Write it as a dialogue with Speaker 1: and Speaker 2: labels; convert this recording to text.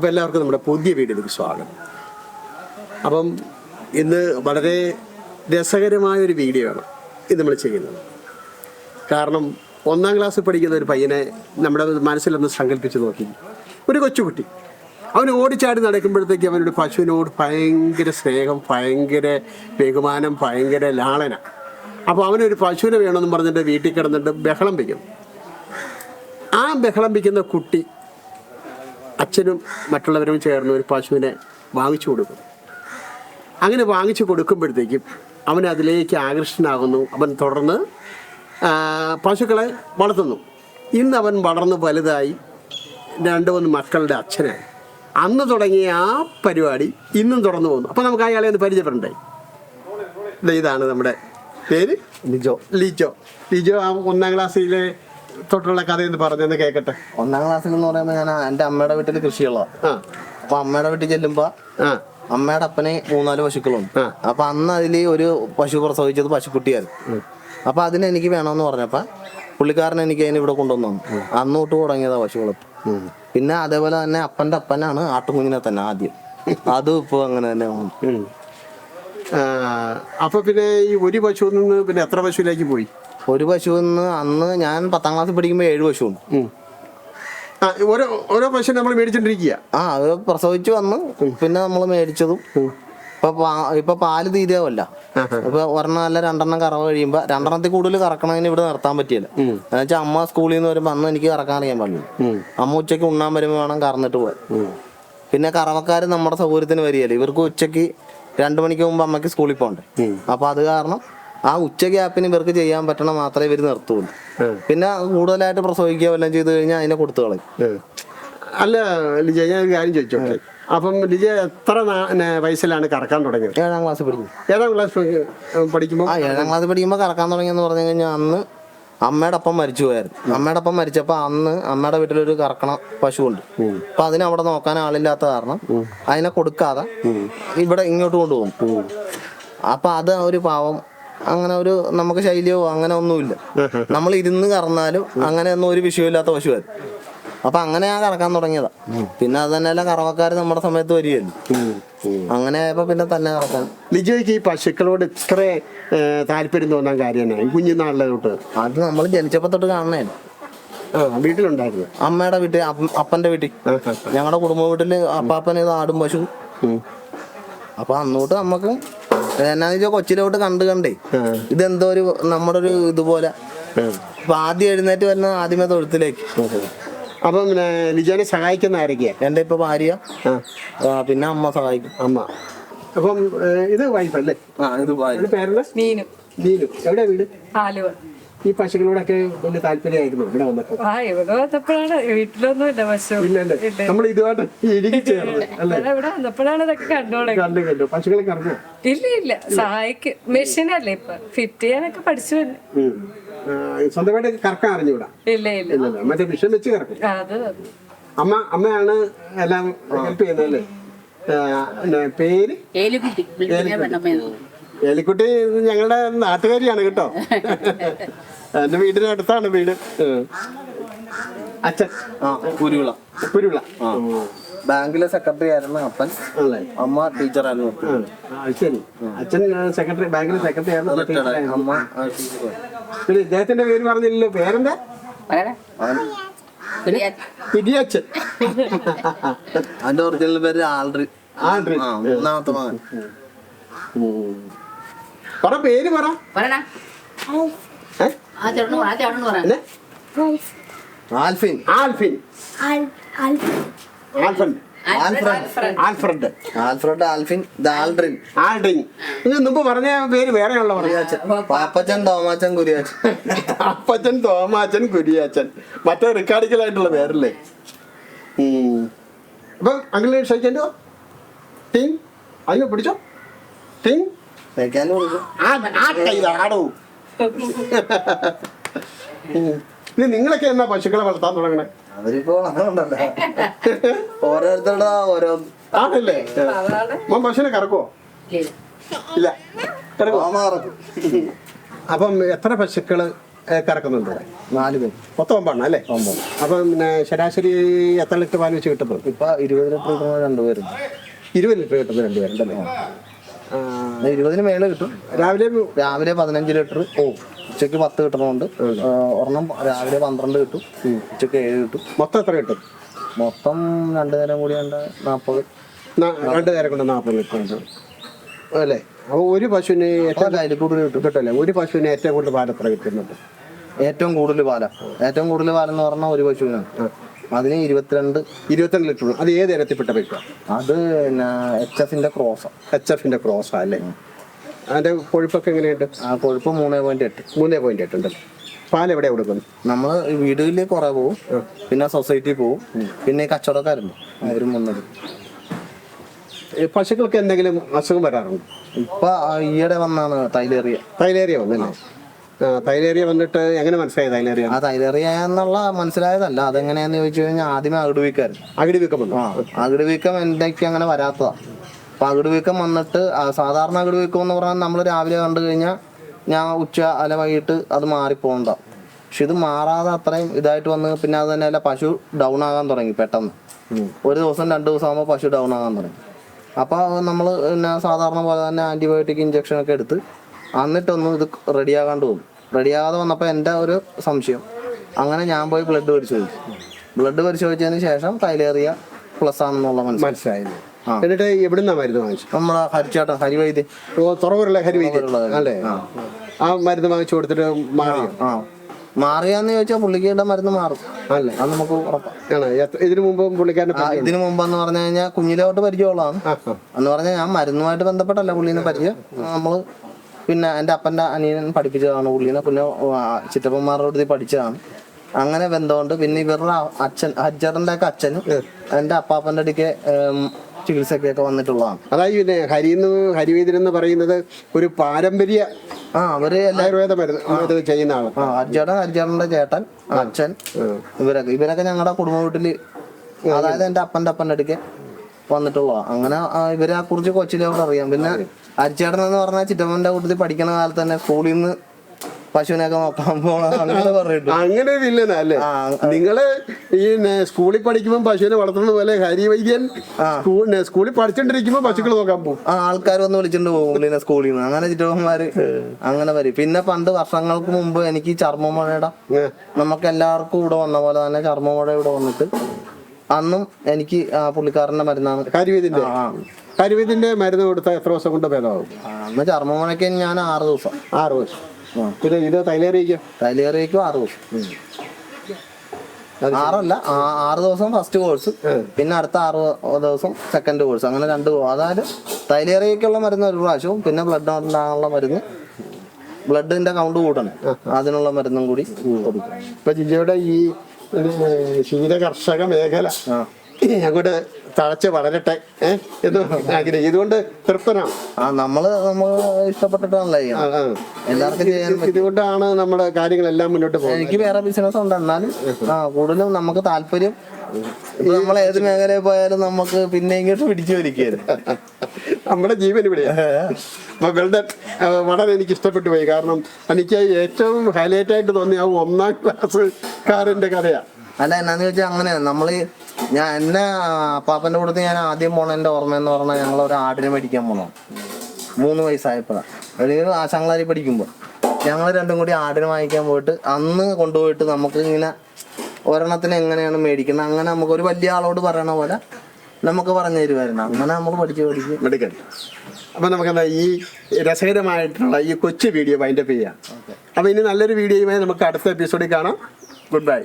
Speaker 1: അപ്പോൾ എല്ലാവർക്കും നമ്മുടെ പുതിയ വീഡിയോയിലേക്ക് സ്വാഗതം. അപ്പം ഇന്ന് വളരെ രസകരമായ ഒരു വീഡിയോ ആണ് ഇത് നമ്മൾ ചെയ്യുന്നത്. കാരണം ഒന്നാം ക്ലാസ്സിൽ പഠിക്കുന്ന ഒരു പയ്യനെ നമ്മുടെ മനസ്സിലൊന്ന് സങ്കല്പിച്ച് നോക്കി. ഒരു കൊച്ചുകുട്ടി. അവൻ ഓടിച്ചാടി നടക്കുമ്പോഴത്തേക്ക് അവനൊരു പശുവിനോട് ഭയങ്കര സ്നേഹം ഭയങ്കര ബഹുമാനം ഭയങ്കര ലാളന. അപ്പോൾ അവനൊരു പശുവിനെ വേണമെന്ന് പറഞ്ഞിട്ട് വീട്ടിൽ കിടന്നിട്ട് ബഹളം വയ്ക്കും ആ ബഹളം വയ്ക്കുന്ന കുട്ടി അച്ഛനും മറ്റുള്ളവരും ചേർന്ന് ഒരു പശുവിനെ വാങ്ങിച്ചു കൊടുക്കും. അങ്ങനെ വാങ്ങിച്ചു കൊടുക്കുമ്പോഴത്തേക്കും അവൻ അതിലേക്ക് ആകർഷണനാകുന്നു അവൻ തുടർന്ന് പശുക്കളെ വളർത്തുന്നു. ഇന്ന് അവൻ വളർന്ന് വലുതായി രണ്ട് മൂന്ന് മക്കളുടെ അച്ഛനായി അന്ന് തുടങ്ങിയ ആ പരിപാടി ഇന്നും തുടർന്നു പോകുന്നു. അപ്പോൾ നമുക്ക് അയാളെ ഒന്ന് പരിചയപ്പെടണ്ടേ? ഇതാണ് നമ്മുടെ പേര്.
Speaker 2: ലിജോ.
Speaker 1: ലിജോ. ലിജോ ആ ഒന്നാം ക്ലാസ്സിലെ തൊട്ടുള്ള കഥ എന്ന് പറഞ്ഞെന്ന് കേക്കട്ടെ.
Speaker 2: ഒന്നാം ക്ലാസ്സിൽ എന്ന് പറയുമ്പോൾ ഞാൻ എന്റെ അമ്മയുടെ വീട്ടിൽ കൃഷിയുള്ള അപ്പൊ അമ്മയുടെ വീട്ടിൽ ചെല്ലുമ്പോ അമ്മയുടെ അപ്പന് മൂന്നാൽ പശുക്കളുണ്ട്. അപ്പൊ അന്ന് അതിൽ ഒരു പശു പ്രസവിച്ചത് പശുക്കുട്ടിയായിരുന്നു. അപ്പൊ അതിന് എനിക്ക് വേണമെന്ന് പറഞ്ഞപ്പോ പുള്ളിക്കാരൻ എനിക്ക് അതിന് ഇവിടെ കൊണ്ടുവന്നു. അന്ന് തൊട്ട് തുടങ്ങിയതാ പശു വളർത്ത് പിന്നെ അതേപോലെ തന്നെ അപ്പന്റെ അപ്പനാണ് ആട്ടുകുഞ്ഞിനെ തന്നെ ആദ്യം. അതും ഇപ്പൊ അങ്ങനെ തന്നെ
Speaker 1: അപ്പൊ പിന്നെ ഈ ഒരു പശുവിൽ നിന്ന് പിന്നെ എത്ര പശുവിലേക്ക് പോയി?
Speaker 2: ഒരു പശു അന്ന് ഞാൻ പത്താം ക്ലാസ്സിൽ പഠിക്കുമ്പോൾ ഏഴ് പശു ഉണ്ട്
Speaker 1: ആ ഓരോ ഓരോ പശു നമ്മൾ മേടിച്ചോണ്ടിരിക്കുക
Speaker 2: ആ അത് പ്രസവിച്ചു വന്ന് പിന്നെ നമ്മൾ മേടിച്ചതും. ഇപ്പൊ പാ- ഇപ്പൊ പാൽ തീരെയല്ല ഇപ്പൊ ഒരെണ്ണം അല്ല രണ്ടെണ്ണം കറവ് കഴിയുമ്പോ രണ്ടെണ്ണത്തിൽ കൂടുതൽ കറക്കണതിന് ഇവിടെ നിർത്താൻ പറ്റിയല്ല എന്നുവെച്ചാൽ അമ്മ സ്കൂളിൽ നിന്ന് വരുമ്പോ അന്ന് എനിക്ക് കറക്കാൻ അറിയാൻ പറ്റില്ല അമ്മ ഉച്ചയ്ക്ക് ഉണ്ണാൻ വരുമ്പോ വേണം കറന്നിട്ട് പോവാൻ. പിന്നെ കറവക്കാർ നമ്മുടെ സൗകര്യത്തിന് വരികയല്ലേ? ഇവർക്ക് ഉച്ചയ്ക്ക് രണ്ടു മണിക്ക് മുമ്പ് അമ്മയ്ക്ക് സ്കൂളിൽ പോകണ്ടേ? അപ്പൊ അത് കാരണം ആ ഉച്ച ഗ്യാപ്പിന് ഇവർക്ക് ചെയ്യാൻ പറ്റണ മാത്രമേ ഇവർ നിർത്തുള്ളൂ. പിന്നെ കൂടുതലായിട്ട് പ്രസവിക്കുക വല്ലതും ചെയ്തു കഴിഞ്ഞാൽ അതിനെ കൊടുത്തു കളയും.
Speaker 1: അല്ല ലിജ ഞാൻ ഒരു കാര്യം ചോദിച്ചോട്ടെ? അപ്പം ലിജ എത്ര വയസ്സിലാണ് കറക്കാൻ തുടങ്ങിയത്?
Speaker 2: ഏഴാം ക്ലാസ് പഠിക്കും.
Speaker 1: ഏഴാം ക്ലാസ് പഠിക്കുമ്പോൾ
Speaker 2: ആ ഏഴാം ക്ലാസ് പഠിക്കുമ്പോൾ കറക്കാൻ തുടങ്ങിയെന്ന് പറഞ്ഞു കഴിഞ്ഞാൽ അന്ന് അമ്മയുടെ അപ്പം മരിച്ചു പോയായിരുന്നു. അമ്മയുടെ അപ്പം മരിച്ചപ്പോൾ അന്ന് അമ്മയുടെ വീട്ടിലൊരു കറക്കണ പശുവുണ്ട്. അപ്പൊ അതിനെ അവിടെ നോക്കാൻ ആളില്ലാത്ത കാരണം അതിനെ കൊടുക്കാതെ ഇവിടെ ഇങ്ങോട്ട് കൊണ്ടുപോകും. അപ്പൊ അത് ഒരു പാവം അങ്ങനെ ഒരു നമുക്ക് ശൈലിയോ അങ്ങനെ ഒന്നുമില്ല. നമ്മൾ ഇരുന്ന് കറന്നാലും അങ്ങനെ ഒന്നും ഒരു വിഷയമില്ലാത്ത പശുവായിരുന്നു അപ്പൊ അങ്ങനെ ഞാൻ കറക്കാൻ തുടങ്ങിയതാ. പിന്നെ അത് തന്നെയല്ല കറവക്കാർ നമ്മുടെ സമയത്ത് വരികയല്ലോ. അങ്ങനെ ആയപ്പോ പിന്നെ തന്നെ കറക്കാൻ.
Speaker 1: ലിജോയ്ക്ക് ഈ പശുക്കളോട് ഇത്ര താല്പര്യം തോന്നാൻ കാര്യമാണ് കുഞ്ഞുനാളിലെ തൊട്ട്
Speaker 2: അത് നമ്മൾ ജനിച്ചപ്പോ തൊട്ട് കാണണേ
Speaker 1: വീട്ടിലുണ്ടായിരുന്നു.
Speaker 2: അമ്മയുടെ വീട്ടിൽ അപ്പന്റെ വീട്ടിൽ. ഞങ്ങളുടെ കുടുംബ വീട്ടിൽ അപ്പാപ്പന് ഇത് ആടും പശു. അപ്പൊ അന്നോട്ട് നമുക്ക് എന്നാന്ന് വെച്ചാൽ കൊച്ചിലോട്ട് കണ്ട് കണ്ടേ. ഇതെന്തോ ഒരു നമ്മുടെ ഒരു ഇതുപോലെ അപ്പൊ ആദ്യം എഴുന്നേറ്റ് വരുന്ന ആദ്യമേ തൊഴുത്തിലേക്ക്.
Speaker 1: അപ്പം ലിജോനെ സഹായിക്കുന്ന ആരൊക്കെയാ?
Speaker 2: എന്റെ ഇപ്പൊ ഭാര്യ. പിന്നെ അമ്മ സഹായിക്കും.
Speaker 1: അമ്മ. അപ്പം ഇത് വൈഫല്ലേ?
Speaker 2: ആ ഇത് ഭാര്യ.
Speaker 1: മീനു
Speaker 3: മീനു.
Speaker 1: മീനും. എവിടെയാ വീട്?
Speaker 3: ആലുവ.
Speaker 1: ഈ പശുക്കളോടൊക്കെ വലിയ താല്പര്യമായിരുന്നു ഇവിടെ വന്നപ്പോൾ.
Speaker 3: ആ ഇവിടെ വന്നപ്പോഴാണ് വീട്ടിലൊന്നും ഇല്ല പശു.
Speaker 1: ഇല്ലല്ലേ? നമ്മൾ ഇതുമായിട്ട് ഇടുക്കി ചേർന്ന് അല്ലേ?
Speaker 3: ഇവിടെ ഇവിടെ വന്നപ്പോഴാണ് ഇതൊക്കെ കണ്ടോളെ
Speaker 1: കണ്ടു കണ്ടു. പശുക്കളെ കറക്കുമോ
Speaker 3: ഇല്ല ഇല്ല. സഹായിക്ക്. മെഷീനല്ലേ ഇപ്പൊ? ഫിറ്റ് ചെയ്യാനൊക്കെ പഠിച്ചു
Speaker 1: സ്വന്തമായിട്ട് കറക്കാൻ അറിഞ്ഞൂടാ
Speaker 3: ഇല്ല ഇല്ല.
Speaker 1: മറ്റേ മിഷൻ വെച്ച് കറക്കും.
Speaker 3: അത്
Speaker 1: അമ്മ അമ്മയാണ് എല്ലാം ഹെൽപ്പ് ചെയ്യുന്നത് അല്ലേ? പേര്?
Speaker 4: ഏലുകുട്ടി
Speaker 1: ഇത് ഞങ്ങളുടെ നാട്ടുകാരിയാണ് കേട്ടോ. എന്റെ വീടിനടുത്താണ് വീട്. അച്ഛൻ.
Speaker 2: ആ കുരുവിള.
Speaker 1: പുരുള
Speaker 2: ബാങ്കിലെ സെക്രട്ടറി ആയിരുന്നു അപ്പൻ. അമ്മ ടീച്ചറായിരുന്നു
Speaker 1: ശരി. അച്ഛൻ സെക്രട്ടറി ബാങ്കിലെ സെക്രട്ടറി ആയിരുന്നു
Speaker 2: അമ്മ.
Speaker 1: പിന്നെ ഇദ്ദേഹത്തിന്റെ പേര് പറഞ്ഞില്ലല്ലോ. പേരെന്താ? പിടിയച്ഛൻ
Speaker 2: അതിന്റെ ഒറിജിനൽ പേര് ആൾഡ്രി ആൾഡ്രി മൂന്നാമത്തെ മകൻ.
Speaker 1: പറ പേര് പറ?
Speaker 2: Alfin.
Speaker 1: Alfin. ആൽഫ്രണ്ട്.
Speaker 2: Alfred
Speaker 1: Alfred
Speaker 2: Alfred Alfin Aldrin
Speaker 1: Aldrin. ഇത് മുമ്പ് പറഞ്ഞ പേര് വേറെ ഉള്ള
Speaker 2: പാപ്പച്ചൻ തോമാച്ചൻ കുരിയാച്ചൻ.
Speaker 1: അപ്പച്ചൻ തോമാച്ചൻ കുരിയാച്ചൻ. മറ്റേ റിക്കാർഡിക്കലായിട്ടുള്ള പേരല്ലേ. അപ്പൊ അങ്ങനെ ക്ഷയിക്കണ്ടോ ടീം അതിനെ പിടിച്ചോ. ടീം
Speaker 2: കഴിക്കാനും കൊടുക്കും
Speaker 1: ആടോ. നിങ്ങളൊക്കെ എന്നാ പശുക്കളെ വളർത്താൻ തുടങ്ങണേ?
Speaker 2: അവരിപ്പോ ഓരോരുത്തരുടെ ഓരോ
Speaker 1: ആണല്ലേ? മോൻ പശുവിനെ കറക്കുവോ?
Speaker 4: ഇല്ല.
Speaker 1: അപ്പം എത്ര പശുക്കൾ കറക്കുന്നുണ്ട്? ഇവിടെ
Speaker 2: നാല് പേര്.
Speaker 1: മൊത്തം ഒമ്പെണ്ണം അല്ലേ? അപ്പം പിന്നെ ശരാശരി എത്ര ലിറ്റർ പാൽ വെച്ച് കിട്ടുന്നത്?
Speaker 2: ഇപ്പൊ ഇരുപത് ലിറ്റർ കിട്ടുന്ന രണ്ടുപേരുണ്ട്.
Speaker 1: ഇരുപത് ലിറ്റർ കിട്ടുന്ന രണ്ടുപേരുണ്ടല്ലേ?
Speaker 2: ഇരുപതിന് മേലെ കിട്ടും.
Speaker 1: രാവിലെ
Speaker 2: രാവിലെ പതിനഞ്ച് ലിറ്റർ. ഓ ഉച്ചയ്ക്ക് പത്ത് കിട്ടണമുണ്ട്. ഒരെണ്ണം രാവിലെ പന്ത്രണ്ട് കിട്ടും. ഉച്ചയ്ക്ക് ഏഴ് കിട്ടും.
Speaker 1: മൊത്തം എത്ര കിട്ടും?
Speaker 2: മൊത്തം രണ്ടു നേരം കൂടി ഉണ്ട് നാൽപ്പത്
Speaker 1: രണ്ടു നേരം കൊണ്ട് നാൽപ്പത് ലിറ്റർ അല്ലേ? അപ്പോൾ ഒരു പശുവിന് ഏറ്റവും
Speaker 2: കൂടുതൽ കിട്ടും.
Speaker 1: കിട്ടല്ലേ ഒരു പശുവിന് ഏറ്റവും കൂടുതൽ പാൽ എത്ര കിട്ടുന്നുണ്ട്?
Speaker 2: ഏറ്റവും കൂടുതൽ പാല. ഏറ്റവും കൂടുതൽ പാലെന്ന് പറഞ്ഞാൽ ഒരു പശുവിനാണ്. അതിന് ഇരുപത്തിരണ്ട്
Speaker 1: ഇരുപത്തിരണ്ട് ലിറ്റർ അത് ഏത് ഇനത്തിൽപ്പെട്ട വെക്കുക
Speaker 2: അത് പിന്നെ എച്ച് എഫിന്റെ ക്രോസ്
Speaker 1: എച്ച് എഫിന്റെ ക്രോസ് അല്ലേ? അതിന്റെ കൊഴുപ്പൊക്കെ എങ്ങനെയുണ്ട്?
Speaker 2: ആ കൊഴുപ്പ് മൂന്ന് പോയിന്റ് എട്ട്.
Speaker 1: മൂന്നേ പോയിന്റ് എട്ട് ഉണ്ട് പാൽ എവിടെ കൊടുക്കുന്നു
Speaker 2: നമ്മൾ വീടുകളിൽ കുറെ പോവും. പിന്നെ സൊസൈറ്റി പോവും. പിന്നെ കച്ചവടക്കാരുണ്ട് അവരും
Speaker 1: മുന്നത് പശുക്കൾക്ക് എന്തെങ്കിലും അസുഖം വരാറുണ്ട്?
Speaker 2: ഇപ്പൊ ഈയിടെ വന്നാണ് തൈലേറിയ.
Speaker 1: തൈലേറിയ വന്നല്ലേ? തൈലേറിയ വന്നിട്ട് എങ്ങനെ മനസ്സിലായി തൈലേറിയ?
Speaker 2: ആ തൈലേറിയ എന്നുള്ള മനസ്സിലായതല്ല. അതെങ്ങനെയാന്ന് ചോദിച്ചു കഴിഞ്ഞാൽ ആദ്യമേ അകിട് വീക്കായിരുന്നു
Speaker 1: അകിട് വീക്കം വന്നു.
Speaker 2: ആ അകിട് വീക്കം എന്തൊക്കെ അങ്ങനെ വരാത്തതാ. അപ്പൊ അകിട് വീക്കം വന്നിട്ട് സാധാരണ അകിട് വീക്കം എന്ന് പറഞ്ഞാൽ നമ്മൾ രാവിലെ കണ്ടു കഴിഞ്ഞാൽ ഞാൻ ഉച്ച അല്ല വൈകിട്ട് അത് മാറിപ്പോണ്ട പക്ഷെ ഇത് മാറാതെ അത്രയും ഇതായിട്ട് വന്ന് പിന്നെ അത് തന്നെ അല്ല പശു ഡൗൺ ആകാൻ തുടങ്ങി പെട്ടെന്ന്. ഒരു ദിവസം രണ്ട് ദിവസം ആകുമ്പോൾ പശു ഡൗൺ ആകാൻ തുടങ്ങി. അപ്പോൾ നമ്മൾ പിന്നെ സാധാരണ പോലെ തന്നെ ആന്റിബയോട്ടിക് ഇഞ്ചക്ഷൻ ഒക്കെ എടുത്ത് എന്നിട്ടൊന്നും ഇത് റെഡിയാകാണ്ട് പോകും. റെഡിയാകാതെ വന്നപ്പോൾ എന്റെ ഒരു സംശയം. അങ്ങനെ ഞാൻ പോയി ബ്ലഡ് പരിശോധിച്ചു. ബ്ലഡ് പരിശോധിച്ചതിന് ശേഷം തൈലേറിയ പ്ലസ് ആണെന്നുള്ള മനസ്സിലായി.
Speaker 1: എന്നിട്ട് എവിടുന്നാ മരുന്ന് വാങ്ങിച്ചു
Speaker 2: നമ്മളെ ഹരിച്ചേട്ടൻ ഹരിവൈദ്യ.
Speaker 1: ഓ തുറവൂരുള്ള ഹരിവൈദ്യം? അല്ലേ? ആ. മരുന്ന് വാങ്ങിച്ചു കൊടുത്തിട്ട് മാറിയോ?
Speaker 2: ആ മാറിയാന്ന് ചോദിച്ചാൽ പുള്ളിക്കേണ്ട മരുന്ന് മാറും.
Speaker 1: അല്ലേ?
Speaker 2: അത് നമുക്ക് ഉറപ്പാണ്
Speaker 1: ഇതിനു മുമ്പ്
Speaker 2: പുള്ളിക്കാരന്റെ ഇതിനു മുമ്പെന്ന് പറഞ്ഞു കഴിഞ്ഞാൽ കുഞ്ഞിലോട്ട് പരിചയമുള്ളതാണ്. എന്ന് പറഞ്ഞാൽ ഞാൻ മരുന്നുമായിട്ട് ബന്ധപ്പെട്ടല്ല പുള്ളിനെ പരിചയം. നമ്മൾ പിന്നെ എന്റെ അപ്പന്റെ അനിയൻ പഠിപ്പിച്ചതാണ് പുള്ളീനെ. പിന്നെ ചിറ്റപ്പന്മാരുടെ അടുത്ത് പഠിച്ചതാണ്. അങ്ങനെ ബന്ധമുണ്ട്. പിന്നെ ഇവരുടെ അച്ഛൻ ഹജ്ജറിന്റെ ഒക്കെ അച്ഛനും എന്റെ അപ്പാപ്പന്റെ അടുക്കെ ചികിത്സക്കൊക്കെ വന്നിട്ടുള്ളതാണ്.
Speaker 1: അതായത് പിന്നെ ഹരിന്ന് ഹരിവൈദ്യൻ എന്ന് പറയുന്നത് ഒരു പാരമ്പര്യ
Speaker 2: ആ അവർ
Speaker 1: ആയുർവേദ മരുന്ന് ചെയ്യുന്ന ആളാണ്.
Speaker 2: ആ ചേട്ടൻ അച്ഛൻ ഇവരൊക്കെ ഇവരൊക്കെ ഞങ്ങളുടെ കുടുംബ വീട്ടിൽ അതായത് എന്റെ അപ്പന്റെ അപ്പന്റെ അടുക്കെ വന്നിട്ടുള്ളതാണ്. അങ്ങനെ ഇവരെ കുറിച്ച് കൊച്ചിലോട്ട് അറിയാം. പിന്നെ ഹരിച്ചേട്ടൻ എന്ന് പറഞ്ഞാൽ ചിറ്റമ്മന്റെ കൂട്ടത്തിൽ പഠിക്കുന്ന കാലത്ത് തന്നെ സ്കൂളിൽ നിന്ന് പശുവിനൊക്കെ നോക്കാൻ പോണ അങ്ങനെ പറഞ്ഞിട്ടു
Speaker 1: അങ്ങനെ വില്ലനാ അല്ലേ? നിങ്ങൾ ഈ സ്കൂളിൽ പഠിക്കുമ്പോൾ പശുവിനെ വളർത്തുന്ന പോലെ ഹരി വൈദ്യൻ സ്കൂളിൽ പഠിച്ചോണ്ടിരിക്കുമ്പോ പശുക്കൾ നോക്കാൻ പോകും.
Speaker 2: ആ ആൾക്കാർ വന്ന് വിളിച്ചിട്ട് പോകും പിന്നെ സ്കൂളിൽ നിന്ന്. അങ്ങനെ ചിറ്റമ്മമാര് അങ്ങനെ വരും. പിന്നെ പണ്ട് വർഷങ്ങൾക്ക് മുമ്പ് എനിക്ക് ചർമ്മമഴയുടെ. നമുക്ക് എല്ലാവർക്കും ഇവിടെ വന്ന പോലെ തന്നെ ചർമ്മമഴ ഇവിടെ വന്നിട്ട് അന്നും എനിക്ക് പുള്ളിക്കാരന്റെ മരുന്നാണ്.
Speaker 1: ഹരിവൈദ്യന്റെ
Speaker 2: ആ,
Speaker 1: ഹരിവൈദ്യന്റെ മരുന്ന് കൊടുത്താൽ എത്ര ദിവസം കൊണ്ട് ഭേദമാകും?
Speaker 2: അന്ന് ചർമ്മമുഴയ്ക്ക് ഞാൻ ആറ് ദിവസം.
Speaker 1: ആറ് ദിവസം. പിന്നെ ഇത് തൈലേറിയിക്കും
Speaker 2: തൈലേറിയിക്കും ആറ് ദിവസം. ആറല്ല ആറ് ദിവസം ഫസ്റ്റ് കോഴ്സ് പിന്നെ അടുത്ത ആറ് ദിവസം സെക്കൻഡ് കോഴ്സ് അങ്ങനെ രണ്ട് അതായത് തൈലേറിയക്കുള്ള മരുന്ന് ഒരു പ്രാവശ്യവും പിന്നെ ബ്ലഡ് ഉണ്ടാകാനുള്ള മരുന്ന് ബ്ലഡിന്റെ കൗണ്ട് കൂട്ടണം. അതിനുള്ള മരുന്നും കൂടി കൊടുക്കും
Speaker 1: ഇപ്പൊ ജിജയുടെ ഈ ക്ഷീര കർഷക മേഖല അങ്ങോട്ട് തഴച്ച് വളരട്ടെ എന്ന് ആഗ്രഹിക്കും ഇതുകൊണ്ട് തൃപ്തനാണ്
Speaker 2: ആ നമ്മൾ നമ്മൾ ഇഷ്ടപ്പെട്ടിട്ടാണല്ലോ. എല്ലാവർക്കും
Speaker 1: ഇതുകൊണ്ടാണ് നമ്മുടെ കാര്യങ്ങളെല്ലാം മുന്നോട്ട് പോകുന്നത്.
Speaker 2: എനിക്ക് വേറെ ബിസിനസ് ഉണ്ട്. എന്നാലും കൂടുതലും നമുക്ക് താല്പര്യം. നമ്മൾ ഏത് മേഖലയിൽ പോയാലും നമുക്ക് പിന്നെ ഇങ്ങോട്ട് പിടിച്ചു വലിക്കരുത്
Speaker 1: നമ്മുടെ ജീവൻ ഇവിടെയാണ് വെൽഡൻ വളരെ എനിക്ക് ഇഷ്ടപ്പെട്ടു പോയി. കാരണം എനിക്ക് ഏറ്റവും ഹൈലൈറ്റ് ആയിട്ട് തോന്നിയ ഒന്നാം ഒന്നാം ക്ലാസ്സുകാരന്റെ കഥയാ.
Speaker 2: അല്ല എന്നാന്ന് വെച്ചാൽ അങ്ങനെയാണ്. നമ്മൾ ഞാൻ എന്നെ പാപ്പന്റെ കൂടെ ഞാൻ ആദ്യം പോണ എന്റെ ഓർമ്മ എന്ന് പറഞ്ഞാൽ ഞങ്ങൾ ഒരു ആടിനെ മേടിക്കാൻ പോണോ. മൂന്ന് വയസ്സായപ്പോഴാണ് അല്ലെങ്കിൽ ആശാങ്ങളാരി പഠിക്കുമ്പോൾ ഞങ്ങൾ രണ്ടും കൂടി ആടിനെ വാങ്ങിക്കാൻ പോയിട്ട് അന്ന് കൊണ്ടുപോയിട്ട് നമുക്ക് ഇങ്ങനെ ഒരെണ്ണത്തിന് എങ്ങനെയാണ് മേടിക്കുന്നത് അങ്ങനെ നമുക്ക് ഒരു വലിയ ആളോട് പറയണ പോലെ നമുക്ക് പറഞ്ഞു തരുമായിരുന്നു. അങ്ങനെ നമ്മൾ പഠിച്ചു പഠിച്ച്.
Speaker 1: മെഡിക്കൽ. അപ്പൊ നമുക്കെന്താ ഈ രസകരമായിട്ടുള്ള ഈ കൊച്ചു വീഡിയോ വൈൻഡപ്പ് ചെയ്യാം. അപ്പൊ ഇനി നല്ലൊരു വീഡിയോയുമായി നമുക്ക് അടുത്ത എപ്പിസോഡിൽ കാണാം. Good bye